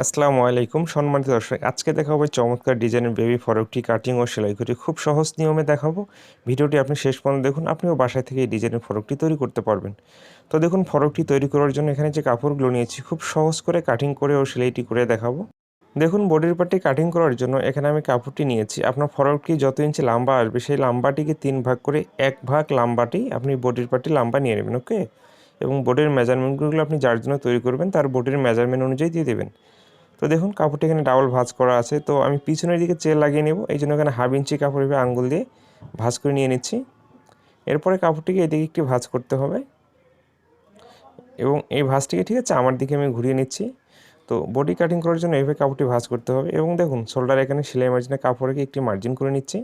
আসসালামু আলাইকুম, সম্মানিত দর্শক। আজকে দেখাবো চমৎকার ডিজাইনের বেবি ফরকটি কাটিং ও সেলাই করে খুব সহজ নিয়মে দেখাবো। ভিডিওটি আপনি শেষ পর্যন্ত দেখুন, আপনিও বাসায় থেকে এই ডিজাইনের ফরকটি তৈরি করতে পারবেন। তো দেখুন, ফরকটি তৈরি করার জন্য এখানে যে কাপড়গুলো নিয়েছি, খুব সহজ করে কাটিং করে ও সেলাইটি করে দেখাবো। দেখুন, বডির পার্টটি কাটিং করার জন্য এখানে আমি কাপড়টি নিয়েছি। আপনার ফরকটি যত ইঞ্চি লম্বা আসবে, সেই লাম্বাটিকে তিন ভাগ করে এক ভাগ লাম্বাটি আপনি বডির পার্টটি লম্বা নিয়ে নেবেন, ওকে? এবং বডির মেজারমেন্টগুলো আপনি যার জন্য তৈরি করবেন, তার বডির মেজারমেন্ট অনুযায়ী দিয়ে দেবেন। তো দেখুন, কাপড়টি এখানে ডাবল ভাঁজ করা আছে। তো আমি পিছনের দিকে চেল লাগিয়ে নেব। এই জন্য এখানে হাফ ইঞ্চি কাপড় এভাবে আঙ্গুল দিয়ে ভাঁজ করে নিয়ে নিচ্ছি। এরপরে কাপড়টিকে এদিকে একটি ভাঁজ করতে হবে। এবং এই ভাঁজটিকে ঠিক আছে, আমার দিকে আমি ঘুরিয়ে নিচ্ছি। তো বডি কাটিং করার জন্য এইভাবে কাপড়টি ভাঁজ করতে হবে। এবং দেখুন শোল্ডার এখানে সেলাই মার্জিনে কাপড়কে একটি মার্জিন করে নিচ্ছি।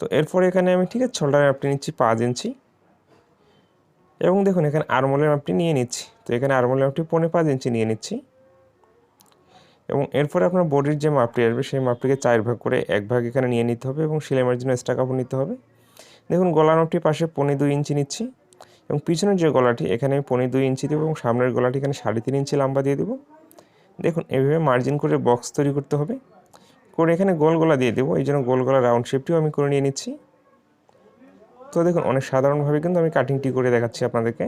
তো এরপরে এখানে আমি ঠিক আছে শোল্ডারে মাপটি নিচ্ছি পাঁচ ইঞ্চি এবং দেখুন, এখানে আরমোলের মাপটি নিয়ে নিচ্ছি। তো এখানে আরমোলের মাপটি পনেরো পাঁচ ইঞ্চি নিয়ে নিচ্ছি। এবং এরপরে আপনার বডির যে মাপটি আসবে, সেই মাপটিকে চার ভাগ করে এক ভাগ এখানে নিয়ে নিতে হবে এবং সেলাই জন্য এক্সট্রা কাপড় নিতে হবে। দেখুন গলা মাপটির পাশে পনে দুই ইঞ্চি নিচ্ছি এবং পিছনের যে গলাটি, এখানে আমি পনে দুই ইঞ্চি দেবো এবং সামনের গলাটি এখানে সাড়ে তিন ইঞ্চি লম্বা দিয়ে দেবো। দেখুন, এভাবে মার্জিন করে বক্স তৈরি করতে হবে। করে এখানে গোল গলা দিয়ে দেবো, এই জন্য গোল গলা রাউন্ড শেপটিও আমি করে নিয়ে নিচ্ছি। তো দেখুন, অনেক সাধারণভাবে কিন্তু আমি কাটিংটি করে দেখাচ্ছি আপনাদেরকে।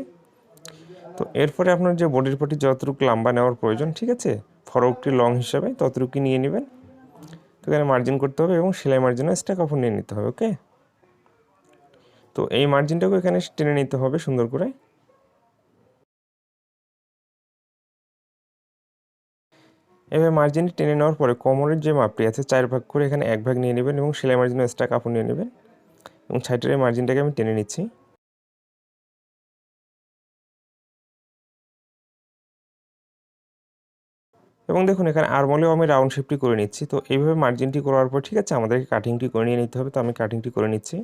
তো এরপরে আপনার যে বডির প্রতি যতটুকু লম্বা নেওয়ার প্রয়োজন, ঠিক আছে? ফরকটি লং হিসাবে ততটুকু নিয়ে নেবেন। তো এখানে মার্জিন করতে হবে এবং সেলাই মার্জিনও এক্সট্রা কাপড় নিয়ে নিতে হবে ওকে তো এই মার্জিনটাকে এখানে টেনে নিতে হবে সুন্দর করে। এভাবে মার্জিন টেনে নেওয়ার পরে কোমরের যে মাপটি আছে, চার ভাগ করে এখানে এক ভাগ নিয়ে নেবেন এবং সেলাই মার্জিন এক্সট্রা কাপড় নিয়ে নেবেন। এবং সাইডের মার্জিনটাকে আমি টেনে নিচ্ছি। এবং দেখুন, এখানে আরমলেও আমি রাউন্ড শেপটি করে নিচ্ছি। তো এইভাবে মার্জিনটি করার পর, ঠিক আছে, আমাদেরকে কাটিংটি করে নিয়ে নিতে হবে। তো আমি কাটিংটি করে নিচ্ছি।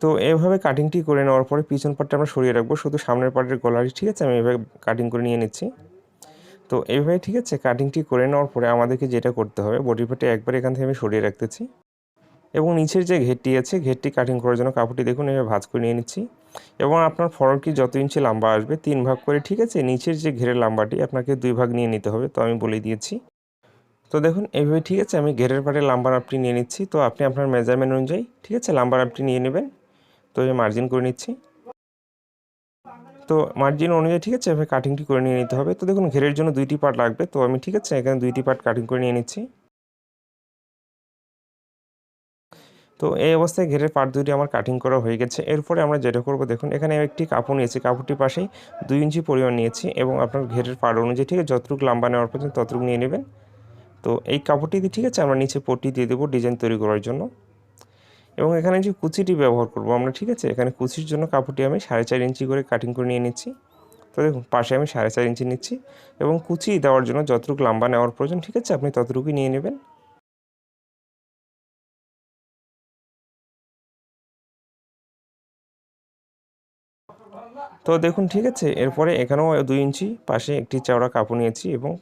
তো এভাবে কাটিংটি করে নেওয়ার পরে পিছন পাটটা আমরা সরিয়ে রাখব। শুধু সামনের পাটের গলাটি, ঠিক আছে, আমি এভাবে কাটিং করে নিয়ে নিচ্ছি। তো এইভাবে ঠিক আছে কাটিংটি করে নেওয়ার পরে আমাদেরকে যেটা করতে হবে বডি পার্টে একবার এখান থেকে আমি সরিয়ে রাখতেছি। এবং নিচের যে ঘেরটি আছে, ঘেরটি কাটিং করার জন্য কাপড়টি দেখুন, এভাবে ভাজ করে নিয়ে নিচ্ছি। এবং আপনার ফরকটি যত ইঞ্চি লম্বা আসবে, তিন ভাগ করে, ঠিক আছে? নিচের যে ঘেরের লম্বাটি আপনাকে দুই ভাগ নিয়ে নিতে হবে, তো আমি বলে দিয়েছি। তো দেখুন এইভাবে ঠিক আছে? আমি ঘেরের পাটে লাম্বার আপটি নিয়ে নিচ্ছি। তো আপনি আপনার মেজারমেন্ট অনুযায়ী, ঠিক আছে? লাম্বার আপটি নিয়ে নেবেন। তো এই মার্জিন করে নিচ্ছি। তো মার্জিন অনুযায়ী, ঠিক আছে? এভাবে কাটিংটি করে নিয়ে নিতে হবে। তো দেখুন, ঘেরের জন্য দুইটি পার্ট লাগবে। তো আমি, ঠিক আছে? এখানে দুইটি পার্ট কাটিং করে নিয়ে নিচ্ছি। তো এই অবস্থায় ঘেরের পার্ট দুটি আমার কাটিং করা হয়ে গেছে। এরপরে আমরা যেটা করব দেখুন, এখানে আমি একটি কাপড় নিয়েছি। কাপড়টির পাশেই দুই ইঞ্চি পরিমাণ নিয়েছি এবং আপনার ঘেরের পার্ট অনুযায়ী, ঠিক আছে, যতটুকু লম্বা নেওয়ার পর্যন্ত ততটুকু নিয়ে নেবেন। তো এই কাপড়টি ঠিক আছে, আমরা নিচে পট্টি দিয়ে দেবো ডিজাইন তৈরি করার জন্য। এবং এখানে যে কুচিটি ব্যবহার করব আমরা, ঠিক আছে, এখানে কুচির জন্য কাপড়টি আমি সাড়ে চার ইঞ্চি করে কাটিং করে নিয়ে নিচ্ছি। তো দেখুন, পাশে আমি সাড়ে চার ইঞ্চি নিচ্ছি এবং কুচি দেওয়ার জন্য যতটুকু লম্বা নেওয়ার প্রয়োজন, ঠিক আছে, আপনি ততটুকুই নিয়ে নেবেন। তো দেখুন, ঠিক আছে, এরপরে এখানেও দুই ইঞ্চি, পাশে একটি চওড়া কাপড় নিয়েছি এবং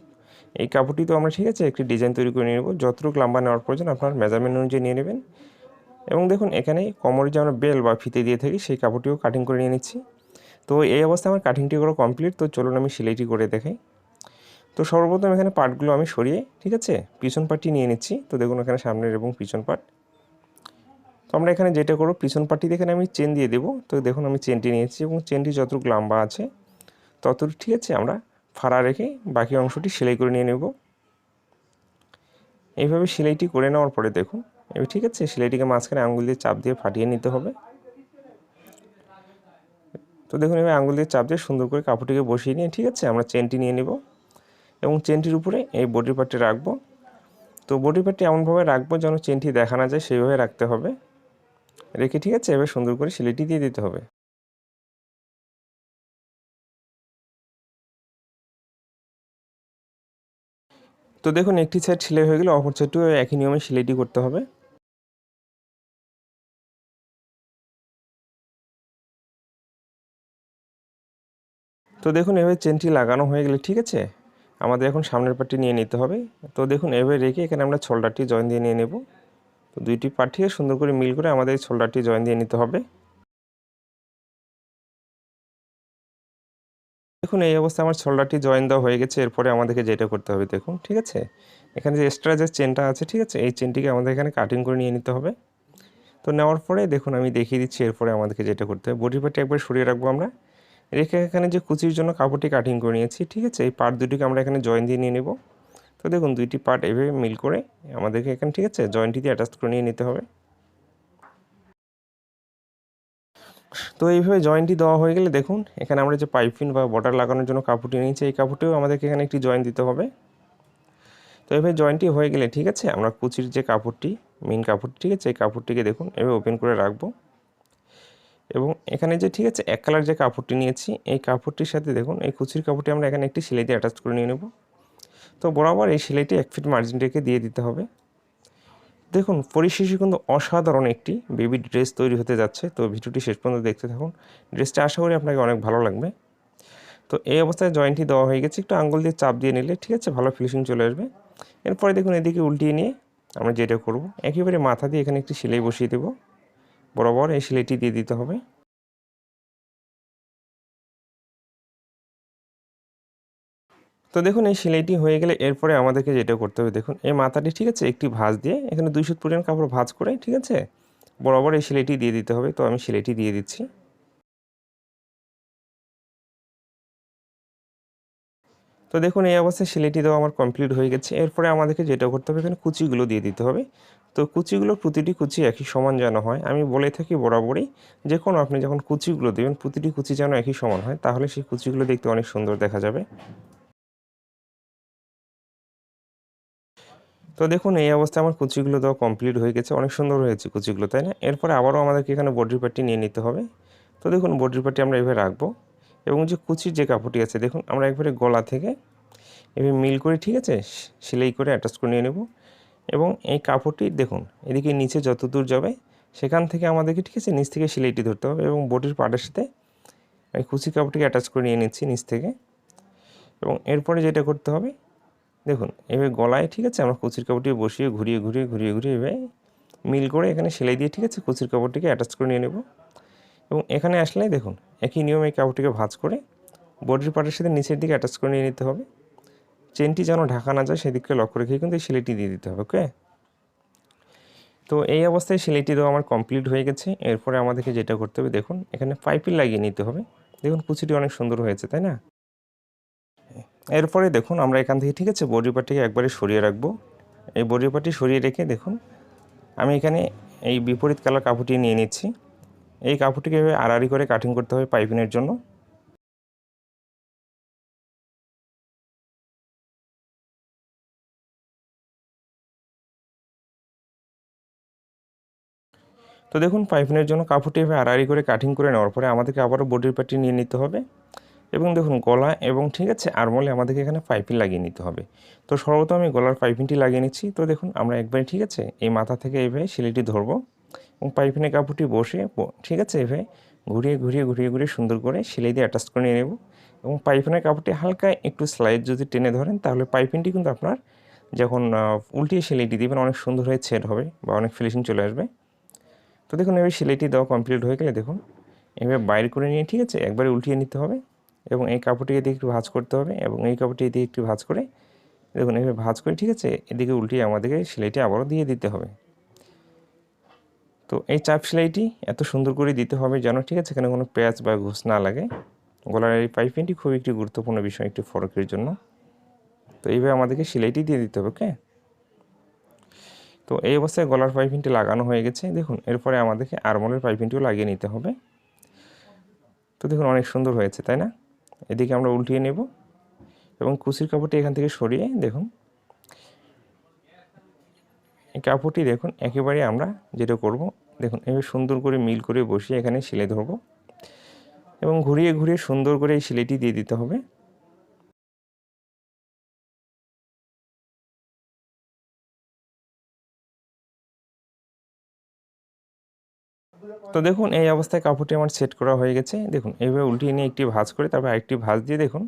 এই কাপড়টি তো আমরা, ঠিক আছে, একটি ডিজাইন তৈরি করে নিয়ে নেব। যতটুকু লম্বা নেওয়ার প্রয়োজন, আপনার মেজারমেন্ট অনুযায়ী নিয়ে নেবেন। এবং দেখুন, এখানে কোমরে যে আমরা বেল বা ফিতে দিয়ে থাকি, সেই কাপড়টিও কাটিং করে নিয়ে নিচ্ছি। তো এই অবস্থায় আমার কাটিংটি করা কমপ্লিট তো চলুন আমি সেলাইটি করে দেখাই। তো সর্বপ্রথম এখানে পার্টগুলো আমি সরিয়ে, ঠিক আছে, পিছন পার্টটি নিয়ে নিচ্ছি। তো দেখুন, এখানে সামনের এবং পিছন পার্ট তো আমরা এখানে যেটা করব, পিছন পার্টি এখানে আমি চেন দিয়ে দেবো। তো দেখুন আমি চেনটি নিয়েছি এবং চেনটি যতটুকু লম্বা আছে, ততটুকু ঠিক আছে, আমরা ফাড়া রেখে বাকি অংশটি সেলাই করে নিয়ে নেব। এইভাবে সেলাইটি করে নেওয়ার পরে দেখুন, এবার ঠিক আছে, সেলাইটিকে মাঝখানে আঙুল দিয়ে চাপ দিয়ে ফাটিয়ে নিতে হবে। তো দেখুন এবার আঙুল দিয়ে চাপ দিয়ে সুন্দর করে কাপড়টিকে বসিয়ে নিয়ে ঠিক আছে, আমরা চেনটি নিয়ে নেব। এবং চেনটির উপরে এই বডি পার্টটি রাখব। তো বডি পার্টটি এমনভাবে রাখব যেন চেনটি দেখা না যায়, সেইভাবে রাখতে হবে। রেখে ঠিক আছে, এবার সুন্দর করে সিলেটি দিয়ে দিতে হবে। তো দেখুন, একটি সাইড সেলাই হয়ে গেলে অপর সাইডটিও একই নিয়মে সেলাইটি করতে হবে। তো দেখুন, এভাবে চেনটি লাগানো হয়ে গেলে ঠিক আছে, আমাদের এখন সামনের পার্টি নিয়ে নিতে হবে। তো দেখুন, এভাবে রেখে এখানে আমরা ছোল্ডারটি জয়েন দিয়ে নিয়ে নেব। তো দুইটি পাঠিয়ে সুন্দর করে মিল করে আমাদের এই শোল্ডারটি জয়েন দিয়ে নিতে হবে। দেখুন, এই অবস্থায় আমার শোল্ডারটি জয়েন দেওয়া হয়ে গেছে, এরপরে আমাদেরকে যেটা করতে হবে, দেখুন, ঠিক আছে? এখানে যে এক্সট্রা যে চেনটা আছে, ঠিক আছে? এই চেনটিকে আমাদের এখানে কাটিং করে নিয়ে নিতে হবে। তো নেওয়ার পরে, দেখুন, আমি দেখিয়ে দিচ্ছি, এরপরে আমাদেরকে যেটা করতে হবে। বডি পার্টটি একবার সরিয়ে রাখব আমরা। রেখে এখানে যে কুচির জন্য কাপড়টি কাটিং করে নিয়েছি, ঠিক আছে? এই পার্ট দুটিকে আমরা এখানে জয়েন দিয়ে নিয়ে নেব। তো দেখুন, দুইটি পার্ট এভাবে মিল করে আমাদেরকে এখানে, ঠিক আছে? জয়েন্টটি দিয়ে অ্যাটাচ করে নিয়ে নিতে হবে। তো এইভাবে জয়েন্টটি দেওয়া হয়ে গেলে দেখুন, এখানে আমরা যে পাইপিং বা বর্ডার লাগানোর জন্য কাপড়টি নিয়েছি, এই কাপড়টিও আমাদেরকে এখানে একটি জয়েন্ট দিতে হবে। তো এইভাবে জয়েন্টটি হয়ে গেলে, ঠিক আছে? আমরা কুচির যে কাপড়টি মেন কাপড়টি, ঠিক আছে? এই কাপড়টিকে দেখুন, এভাবে ওপেন করে রাখব। এবং এখানে যে, ঠিক আছে? এক কালার যে কাপড়টি নিয়েছি, এই কাপড়টির সাথে দেখুন, এই কুচির কাপড়টি আমরা এখানে একটি সেলাই দিয়ে অ্যাটাচ করে নিয়ে নেব। তো বরাবর এই সেলাইটি এক ফিট মার্জিনটিকে দিয়ে দিতে হবে। দেখুন, পরিশেষে কিন্তু অসাধারণ একটি বেবি ড্রেস তৈরি হতে যাচ্ছে। তো ভিডিওটি শেষ পর্যন্ত দেখতে থাকুন। ড্রেসটা আশা করি আপনাকে অনেক ভালো লাগবে। তো এই অবস্থায় জয়েন্টটি দেওয়া হয়ে গেছে। একটু আঙ্গুল দিয়ে চাপ দিয়ে নিলে ঠিক আছে, ভালো ফিনিশিং চলে আসবে। এরপরে দেখুন, এদিকে উল্টিয়ে নিয়ে আমরা যেটা করব, একেবারে মাথা দিয়ে এখানে একটি সেলাই বসিয়ে দেব। বরাবর এই সেলাইটি দিয়ে দিতে হবে। তো দেখুন, এই সেলাইটি হয়ে গেলে এরপরে আমাদেরকে যেটা করতে হবে, দেখুন, এই মাথাটি, ঠিক আছে, একটি ভাঁজ দিয়ে এখানে দুই দুইশো পরিমাণ কাপড় ভাঁজ করে, ঠিক আছে, বরাবর এই সেলাইটি দিয়ে দিতে হবে। তো আমি সেলাইটি দিয়ে দিচ্ছি। তো দেখুন, এই অবস্থায় সেলাইটি দেওয়া আমার কমপ্লিট হয়ে গেছে। এরপরে আমাদেরকে যেটা করতে হবে, এখানে কুচিগুলো দিয়ে দিতে হবে। তো কুচিগুলো, প্রতিটি কুচি একই সমান যেন হয়, আমি বলে থাকি বরাবরই যে কোনো আপনি যখন কুচিগুলো দেবেন, প্রতিটি কুচি যেন একই সমান হয়, তাহলে সেই কুচিগুলো দেখতে অনেক সুন্দর দেখা যাবে। তো দেখুন, এই অবস্থায় আমার কুচিগুলো দেওয়া কমপ্লিট হয়ে গেছে। অনেক সুন্দর হয়েছে কুচিগুলো, তাই না? এরপরে আবারও আমাদেরকে এখানে বডির পার্টি নিয়ে নিতে হবে। তো দেখুন বডির পার্টি আমরা এভাবে রাখব এবং যে কুচির যে কাপড়টি আছে, দেখুন, আমরা একবারে গলা থেকে এভাবে মিল করে, ঠিক আছে? সেলাই করে অ্যাটাচ করে নিয়ে নেব এবং এই কাপড়টি, দেখুন, এদিকে নিচে যত দূর যাবে, সেখান থেকে আমাদেরকে, ঠিক আছে, নিচ থেকে সেলাইটি ধরতে হবে এবং বডির পার্টের সাথে এই কুচি কাপড়টিকে অ্যাটাচ করে নিয়ে নিচ্ছি নিচ থেকে। এবং এরপরে যেটা করতে হবে দেখুন এভাবে গলায় ঠিক আছে, আমরা কুচির কাপড়টি বসিয়ে ঘুরিয়ে ঘুরিয়ে ঘুরিয়ে ঘুরিয়ে এভাবে মিল করে এখানে সেলাই দিয়ে ঠিক আছে, কুচির কাপড়টিকে অ্যাটাচ করে নিয়ে নেব। এবং এখানে আসলে দেখুন, একই নিয়মে এই কাপড়টিকে ভাঁজ করে বডির পার্টের সাথে নিচের দিকে অ্যাটাচ করে নিয়ে নিতে হবে। চেনটি যেন ঢাকা না যায় সেদিকে লক্ষ্য রেখে কিন্তু এই সেলাইটি দিয়ে দিতে হবে ওকে তো এই অবস্থায় সেলাইটি দেওয়া আমার কমপ্লিট হয়ে গেছে। এরপরে আমাদেরকে যেটা করতে হবে, দেখুন, এখানে পাইপিং লাগিয়ে নিতে হবে। দেখুন, কুচিটি অনেক সুন্দর হয়েছে, তাই না? এরপরে দেখুন আমরা এখান থেকে, ঠিক আছে বডি পার্টটিকে একবারে সরিয়ে রাখব। এই বডি পার্টটি সরিয়ে রেখে দেখুন, আমি এখানে এই বিপরীত কালার কাপড়টি নিয়ে নিচ্ছি। এই কাপড়টিকে এভাবে আড়াআড়ি করে কাটিং করতে হবে পাইপিংয়ের জন্য। তো দেখুন পাইপিনের জন্য কাপড়টি এভাবে আড়াআড়ি করে কাটিং করে নেওয়ার পরে আমাদেরকে আবারও বডির পার্টি নিয়ে নিতে হবে। এবং দেখুন গলা এবং ঠিক আছে আরমলে আমাদেরকে এখানে পাইপিং লাগিয়ে নিতে হবে। তো সর্বপ্রথম আমি গলার পাইপিংটি লাগিয়ে নিচ্ছি। তো দেখুন, আমরা একবারে ঠিক আছে, এই মাথা থেকে এইভাবে সিলিটি ধরবো এবং পাইপিনের কাপড়টি বসে ঠিক আছে এভাবে ঘুরিয়ে ঘুরিয়ে ঘুরিয়ে ঘুরিয়ে সুন্দর করে সেলাই দিয়ে অ্যাটাচ করে নিয়ে নেব এবং পাইপিনের কাপড়টি হালকা একটু স্লাইড যদি টেনে ধরেন, তাহলে পাইপিংটি কিন্তু আপনার যখন উল্টিয়ে সেলাইটি দিবেন, অনেক সুন্দর হয়ে ছেদ হবে বা অনেক ফিনিশিং চলে আসবে। তো দেখুন, এবার সেলাইটি দেওয়া কমপ্লিট হয়ে গেলে দেখুন এভাবে বাইর করে নিয়ে ঠিক আছে, একবারে উল্টিয়ে নিতে হবে। এবং এই কাপড়টিকে দিয়ে একটু ভাজ করতে হবে এবং এই কাপড়টি দিয়ে একটু ভাজ করে, দেখুন এভাবে ভাজ করে, ঠিক আছে? এদিকে উল্টিয়ে আমাদেরকে সেলাইটি আবারও দিয়ে দিতে হবে। তো এই চাপ সেলাইটি এত সুন্দর করে দিতে হবে যেন, ঠিক আছে? এখানে কোনো প্যাচ বা ঘুষ না লাগে। গলার এই পাইপিংটি খুব একটি গুরুত্বপূর্ণ বিষয় একটি ফরকের জন্য। তো এইভাবে আমাদেরকে সেলাইটি দিয়ে দিতে হবে, ওকে? তো এই অবস্থায় গলার পাইপিংটি লাগানো হয়ে গেছে। দেখুন, এরপরে আমাদেরকে আরমলের পাইপিংটিও লাগিয়ে নিতে হবে। তো দেখুন, অনেক সুন্দর হয়েছে, তাই না? এদিকে আমরা উল্টিয়ে নেব এবং কুচির কাপড়টি এখান থেকে সরিয়ে দেখুন। কাপড়টি দেখুন, একেবারে আমরা যেটা করব, দেখুন, এভাবে সুন্দর করে মিল করে বসিয়ে এখানে সেলাই ধরবো এবং ঘুরিয়ে ঘুরিয়ে সুন্দর করে এই সেলাইটি দিয়ে দিতে হবে। তো দেখুন, এই অবস্থায় কাপড়টি আমার সেট করা হয়ে গেছে। দেখুন, এইভাবে উল্টিয়ে নিয়ে একটি ভাঁজ করে, তারপর আরেকটি ভাঁজ দিয়ে দেখুন,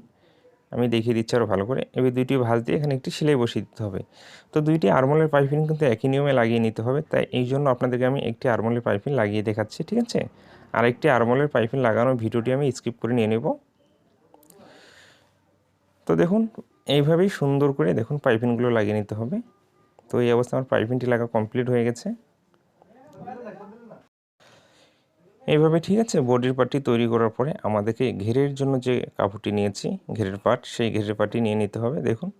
আমি দেখিয়ে দিচ্ছি আরও ভালো করে। এবার দুইটি ভাঁজ দিয়ে এখানে একটি সেলাই বসিয়ে দিতে হবে। তো দুইটি আরমোলের পাইপিং কিন্তু একই নিয়মে লাগিয়ে নিতে হবে, তাই এই জন্য আপনাদেরকে আমি একটি আরমোলের পাইপিং লাগিয়ে দেখাচ্ছি, ঠিক আছে? আরেকটি আরমোলের পাইপিং লাগানোর ভিডিওটি আমি স্কিপ করে নিয়ে নেব। তো দেখুন, এইভাবেই সুন্দর করে দেখুন পাইপিংগুলো লাগিয়ে নিতে হবে। তো এই অবস্থা আমার পাইপিংটি লাগা কমপ্লিট হয়ে গেছে। এইভাবে ঠিক আছে, বডির পার্টটি তৈরি করার পরে আমাদেরকে ঘেরের জন্য যে কাপড়টি নিয়েছি, ঘেরের পাট, সেই ঘেরের পাটটি নিয়ে নিতে হবে, দেখুন।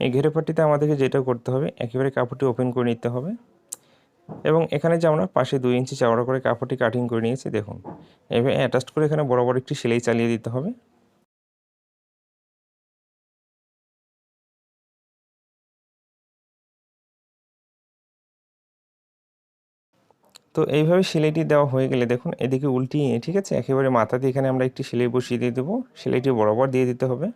এই ঘেরের পাটটিতে আমাদেরকে যেটা করতে হবে, একেবারে কাপড়টি ওপেন করে নিতে হবে এবং এখানে যে আমরা পাশে দুই ইঞ্চি চাওড়া করে কাপড়টি কাটিং করে নিয়েছি, দেখুন। এভাবে অ্যাটাচ করে এখানে বরাবর একটি সেলাই চালিয়ে দিতে হবে। তো এইভাবে সেলাইটি দেওয়া হয়ে গেলে দেখুন, এদিকে উল্টিয়ে ঠিক আছে? একেবারে মাথা দিয়ে এখানে আমরা একটি সেলাই বসিয়ে দিয়ে দেবো। সেলাইটি বরাবর দিয়ে দিতে হবে।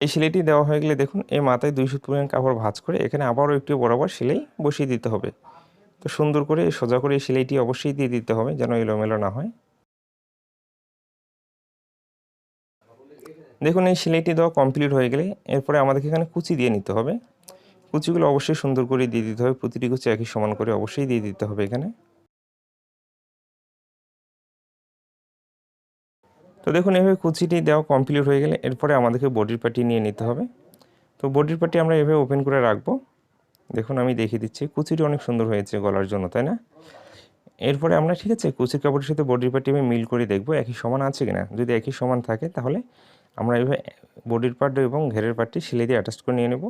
এই সেলাইটি দেওয়া হয়ে গেলে দেখুন, এই মাথায় দুই সুত পরিমাণ কাপড় ভাঁজ করে এখানে আবারও একটু বরাবর সেলাই বসিয়ে দিতে হবে। তো সুন্দর করে, সোজা করে এই সেলাইটি অবশ্যই দিয়ে দিতে হবে যেন এলোমেলো না হয়। দেখুন, এই সেলাইটি দেওয়া কমপ্লিট হয়ে গেলে এরপরে আমাদেরকে এখানে কুচি দিয়ে নিতে হবে। কুচিগুলো অবশ্যই সুন্দর করে দিয়ে দিতে হবে। প্রতিটি কুচি একই সমান করে অবশ্যই দিয়ে দিতে হবে এখানে। তো দেখুন, এভাবে কুচিটি দেওয়া কমপ্লিট হয়ে গেলে এরপরে আমাদেরকে বডির পাটি নিয়ে নিতে হবে। তো বডির পাটি আমরা এভাবে ওপেন করে রাখব। দেখুন, আমি দেখিয়ে দিচ্ছি, কুচিটি অনেক সুন্দর হয়েছে গলার জন্য, তাই না? এরপরে আমরা, ঠিক আছে, কুচির কাপড়ের সাথে বডির পাটি আমি মিল করে দেখব, একই সমান আছে কিনা। যদি একই সমান থাকে, তাহলে আমরা এভাবে বডির পার্ট এবং ঘেরের পার্টটি সেলাই দিয়ে অ্যাটাচ করে নিয়ে নেব।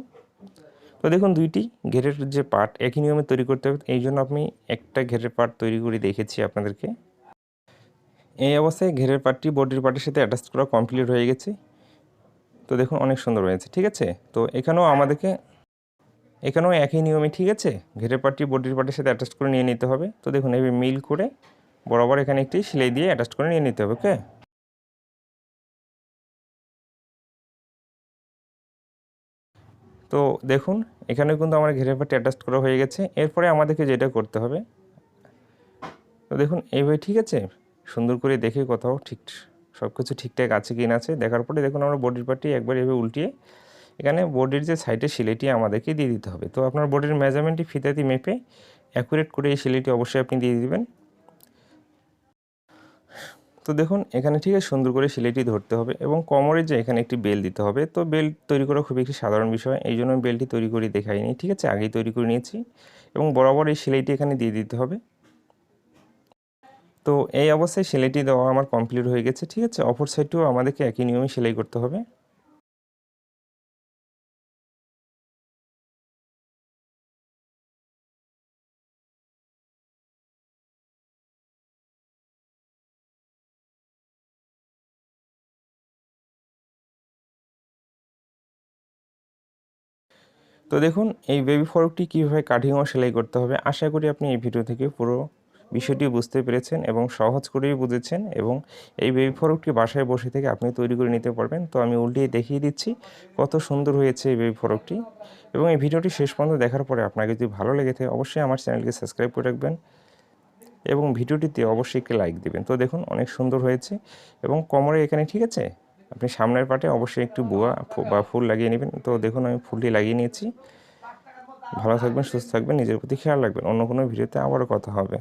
তো দেখুন দুইটি ঘেরের যে পার্ট একই নিয়মে তৈরি করতে হবে, এই জন্য আমি একটা ঘেরের পার্ট তৈরি করে দেখেছি আপনাদেরকে। এই অবস্থায় ঘেরের পার্টটি বডির পার্টের সাথে অ্যাটাচ করা কমপ্লিট হয়ে গেছে। তো দেখুন অনেক সুন্দর হয়েছে, ঠিক আছে? তো এখানেও আমাদেরকে, এখানেও একই নিয়মে, ঠিক আছে? ঘেরের পার্টটি বডির পার্টের সাথে অ্যাটাচ করে নিয়ে নিতে হবে। তো দেখুন এইভাবে মিল করে বরাবর এখানে একটি সেলাই দিয়ে অ্যাটাচ করে নিয়ে নিতে হবে, ওকে? তো দেখুন এখানে কিন্তু আমার ঘেরের পাটি অ্যাটাচ করা হয়ে গেছে। এরপরে আমাদেরকে যেটা করতে হবে, তো দেখুন এইভাবে ঠিক আছে? সুন্দর করে দেখে কোথাও ঠিক সব কিছু ঠিকঠাক আছে কি না আছে। দেখার পরে দেখুন, আমরা বডির পাটি একবার এভাবে উল্টিয়ে, এখানে বডির যে সাইডের সিলাইটি আমাদেরকে দিয়ে দিতে হবে। তো আপনার বডির মেজারমেন্টটি ফিতাতি মেপে অ্যাকুরেট করে এই সিলাইটি অবশ্যই আপনি দিয়ে দিবেন। তো দেখুন, এখানে ঠিক আছে, সুন্দর করে সেলাইটি ধরতে হবে এবং কোমরের যে এখানে একটি বেল দিতে হবে। তো বেল তৈরি করা খুবই একটি সাধারণ বিষয়, এই জন্য আমি বেলটি তৈরি করে দেখাইনি। ঠিক আছে, আগেই তৈরি করে নিয়েছি এবং বরাবর এই সেলাইটি এখানে দিয়ে দিতে হবে। তো এই অবস্থায় সেলাইটি দেওয়া আমার কমপ্লিট হয়ে গেছে, ঠিক আছে? অপর সাইডটিও আমাদেরকে একই নিয়মে সেলাই করতে হবে। তো দেখুন, এই বেবি ফরকটি কীভাবে কাটিং ও সেলাই করতে হবে, আশা করি আপনি এই ভিডিও থেকে পুরো বিষয়টি বুঝতে পেরেছেন এবং সহজ করেই বুঝেছেন এবং এই বেবি ফরকটি বাসায় বসে থেকে আপনি তৈরি করে নিতে পারবেন। তো আমি উল্টিয়ে দেখিয়ে দিচ্ছি কত সুন্দর হয়েছে এই বেবি ফরকটি এবং এই ভিডিওটি শেষ পর্যন্ত দেখার পরে আপনাকে যদি ভালো লেগে থাকে, অবশ্যই আমার চ্যানেলকে সাবস্ক্রাইব করে রাখবেন এবং ভিডিওটিতে অবশ্যই একটি লাইক দেবেন। তো দেখুন, অনেক সুন্দর হয়েছে এবং কোমরে এখানে ঠিক আছে? আপনি সামনের পাটে অবশ্যই একটু বোয়া বা ফুল লাগিয়ে নেবেন। তো দেখুন, আমি ফুলটি লাগিয়ে নিয়েছি। ভালো থাকবেন, সুস্থ থাকবেন, নিজের প্রতি খেয়াল রাখবেন। অন্য কোনো ভিডিওতে আবারও কথা হবে।